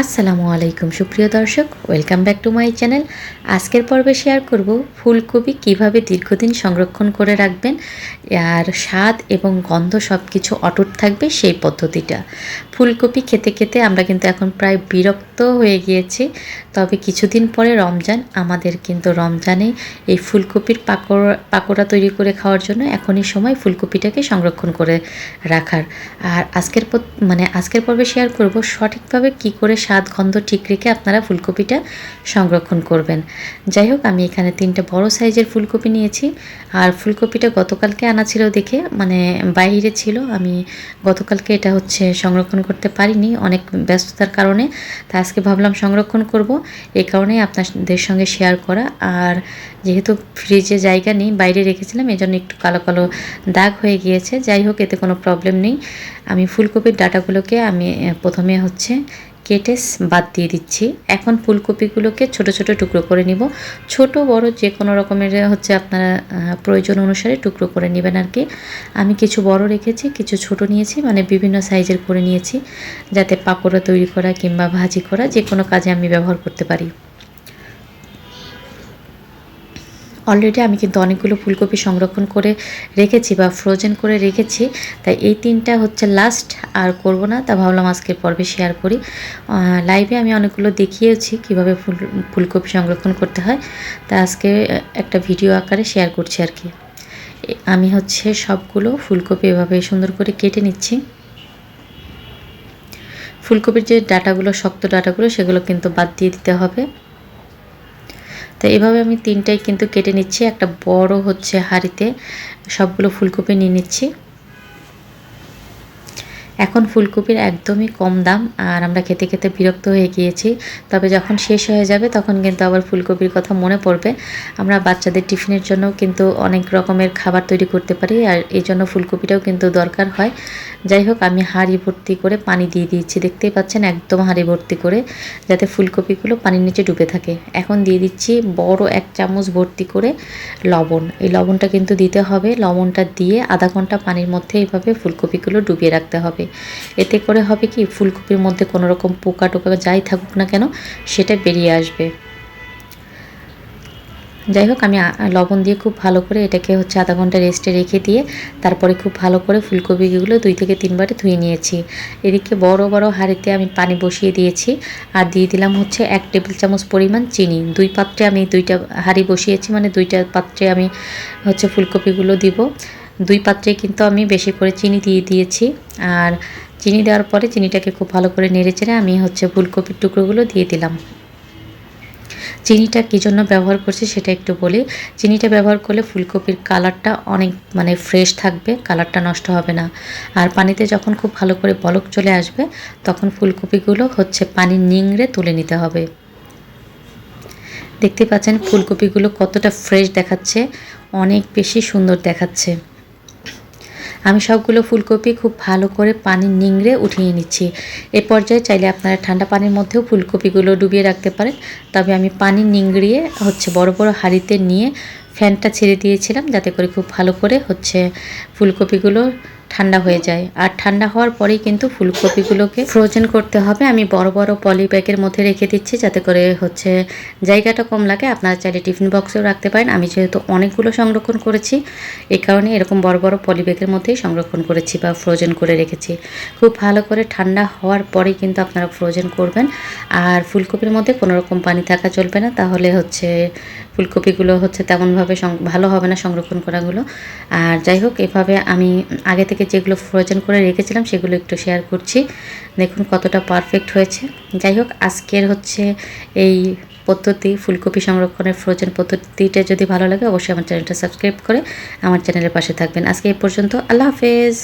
আসসালামু আলাইকুম, সুপ্রিয় দর্শক। Welcome back to my channel আজকের পর্বে শেয়ার করব ফুলকপি কীভাবে দীর্ঘদিন সংরক্ষণ করে রাখবেন, আর স্বাদ এবং গন্ধ সব কিছু অটুট থাকবে সেই পদ্ধতিটা। ফুলকপি খেতে খেতে আমরা কিন্তু এখন প্রায় বিরক্ত হয়ে গিয়েছি। তবে কিছুদিন পরে রমজান, আমাদের কিন্তু রমজানে এই ফুলকপির পাকোড়া পাকোড়া তৈরি করে খাওয়ার জন্য এখনই সময় ফুলকপিটাকে সংরক্ষণ করে রাখার। আর আজকের মানে আজকের পর্বে শেয়ার করব সঠিকভাবে কি করে স্বাদ, গন্ধ ঠিক রেখে আপনারা ফুলকপিটা সংরক্ষণ করবেন। যাই হোক, আমি এখানে তিনটে বড় সাইজের ফুলকপি নিয়েছি। আর ফুলকপিটা গতকালকে আনা ছিল দেখে মানে বাইরে ছিল। আমি গতকালকে এটা হচ্ছে সংরক্ষণ করতে পারিনি, অনেক ব্যস্ততার কারণে। তা আজকে ভাবলাম সংরক্ষণ করব এই কারণেই আপনাদের সঙ্গে শেয়ার করা। আর যেহেতু ফ্রিজে জায়গা নেই, বাইরে রেখেছিলাম এই জন্য একটু কালো কালো দাগ হয়ে গিয়েছে। যাই হোক, এতে কোনো প্রবলেম নেই। আমি ফুলকপির ডাটাগুলোকে আমি প্রথমে হচ্ছে কেটে বাদ দিয়ে দিচ্ছি। এখন ফুলকপিগুলোকে ছোট ছোট টুকরো করে নিব। ছোট, বড় যে কোনো রকমের হচ্ছে আপনারা প্রয়োজন অনুসারে টুকরো করে নেবেন আর কি আমি কিছু বড় রেখেছি, কিছু ছোট নিয়েছি মানে বিভিন্ন সাইজের করে নিয়েছি, যাতে পাকোড়া তৈরি করা কিংবা ভাজি করা যে কোনো কাজে আমি ব্যবহার করতে পারি। অলরেডি আমি কিন্তু অনেকগুলো ফুলকপি সংরক্ষণ করে রেখেছি বা ফ্রোজেন করে রেখেছি। তাই এই তিনটা হচ্ছে লাস্ট আর করব না, তা ভাবলাম আজকের পর্বে শেয়ার করি। লাইভে আমি অনেকগুলো দেখিয়েছি কীভাবে ফুল, ফুলকপি সংরক্ষণ করতে হয়। তা আজকে একটা ভিডিও আকারে শেয়ার করছি আর কি। আমি হচ্ছে সবগুলো ফুলকপি এভাবে সুন্দর করে কেটে নিচ্ছি। ফুলকপির যে ডাটাগুলো, শক্ত ডাটাগুলো, সেগুলো কিন্তু বাদ দিয়ে দিতে হবে। তো এভাবে আমি তিনটাই কিন্তু কেটে নিচ্ছি। একটা বড় হচ্ছে হাঁড়িতে। সবগুলো ফুলকপি নিয়ে নিচ্ছি। এখন ফুলকপির একদমই কম দাম আর আমরা খেতে খেতে বিরক্ত হয়ে গিয়েছি। তবে যখন শেষ হয়ে যাবে তখন কিন্তু আবার ফুলকপির কথা মনে পড়বে। আমরা বাচ্চাদের টিফিনের জন্য কিন্তু অনেক রকমের খাবার তৈরি করতে পারি আর এই জন্য ফুলকপিটাও কিন্তু দরকার হয়। যাই হোক, আমি হাঁড়ি ভর্তি করে পানি দিয়ে দিয়েছি। দেখতেই পাচ্ছেন একদম হাঁড়ি ভর্তি করে, যাতে ফুলকপিগুলো পানির নিচে ডুবে থাকে। এখন দিয়ে দিচ্ছি বড় এক চামচ ভর্তি করে লবণ। এই লবণটা কিন্তু দিতে হবে। লবণটা দিয়ে আধা ঘণ্টা পানির মধ্যে এইভাবে ফুলকপিগুলো ডুবিয়ে রাখতে হবে। এতে করে হবে কি, ফুলকপির মধ্যে কোনো রকম পোকা টোকা যাই থাকুক না কেন, সেটা বেরিয়ে আসবে। যাই হোক, আমি লবণ দিয়ে খুব ভালো করে এটাকে হচ্ছে আধা ঘণ্টা রেস্টে রেখে দিয়ে, তারপরে খুব ভালো করে ফুলকপিগুলো দুই থেকে তিনবারে ধুয়ে নিয়েছি। এদিকে বড় বড় হাঁড়িতে আমি পানি বসিয়ে দিয়েছি আর দিয়ে দিলাম হচ্ছে এক টেবিল চামচ পরিমাণ চিনি। দুই পাত্রে আমি দুইটা হাঁড়ি বসিয়েছি মানে দুইটা পাত্রে আমি হচ্ছে ফুলকপিগুলো দিব। দুই পাত্রে কিন্তু আমি বেশি করে চিনি দিয়ে দিয়েছি। আর চিনি দেওয়ার পরে চিনিটাকে খুব ভালো করে নেড়ে চেড়ে আমি হচ্ছে ফুলকপির টুকরোগুলো দিয়ে দিলাম। চিনিটা কী জন্য ব্যবহার করছি সেটা একটু বলি। চিনিটা ব্যবহার করলে ফুলকপির কালারটা অনেক মানে ফ্রেশ থাকবে, কালারটা নষ্ট হবে না। আর পানিতে যখন খুব ভালো করে বলক চলে আসবে, তখন ফুলকপিগুলো হচ্ছে পানি নিংড়ে তুলে নিতে হবে। দেখতে পাচ্ছেন ফুলকপিগুলো কতটা ফ্রেশ দেখাচ্ছে, অনেক বেশি সুন্দর দেখাচ্ছে। আমি সবগুলো ফুলকপি খুব ভালো করে পানি নিংড়ে উঠিয়ে নিচ্ছি। এ পর্যায়ে চাইলে আপনারা ঠান্ডা পানির মধ্যেও ফুলকপিগুলো ডুবিয়ে রাখতে পারেন। তবে আমি পানি নিংড়িয়ে হচ্ছে বড় বড় হাঁড়িতে নিয়ে ফ্যানটা ছেড়ে দিয়েছিলাম, যাতে করে খুব ভালো করে হচ্ছে ফুলকপিগুলো ঠান্ডা হয়ে যায়। আর ঠান্ডা হওয়ার পরেই কিন্তু ফুলকপিগুলোকে ফ্রোজেন করতে হবে। আমি বড় বড় পলি ব্যাগের মধ্যে রেখে দিচ্ছি যাতে করে হচ্ছে জায়গাটা কম লাগে। আপনারা চাইলে টিফিন বক্সেও রাখতে পারেন। আমি যেহেতু অনেকগুলো সংরক্ষণ করেছি, এই কারণে এরকম বড় বড় পলি ব্যাগের মধ্যেই সংরক্ষণ করেছি বা ফ্রোজেন করে রেখেছি। খুব ভালো করে ঠান্ডা হওয়ার পরেই কিন্তু আপনারা ফ্রোজেন করবেন। আর ফুলকপির মধ্যে কোনো রকম পানি থাকা চলবে না। তাহলে হচ্ছে ফুলকপিগুলো হচ্ছে তেমনভাবে ভালো হবে না সংরক্ষণ করাগুলো। আর যাই হোক, এভাবে আমি আগে থেকে যেগুলো ফ্রোজেন করে রেখেছিলাম, সেগুলো একটু শেয়ার করছি। দেখুন কতটা পারফেক্ট হয়েছে। যাই হোক, আজকের হচ্ছে এই পদ্ধতি, ফুলকপি সংরক্ষণের ফ্রোজেন পদ্ধতিটা যদি ভালো লাগে, অবশ্যই আমার চ্যানেলটা সাবস্ক্রাইব করে আমার চ্যানেলের পাশে থাকবেন। আজকে এই পর্যন্ত, আল্লাহ হাফেজ।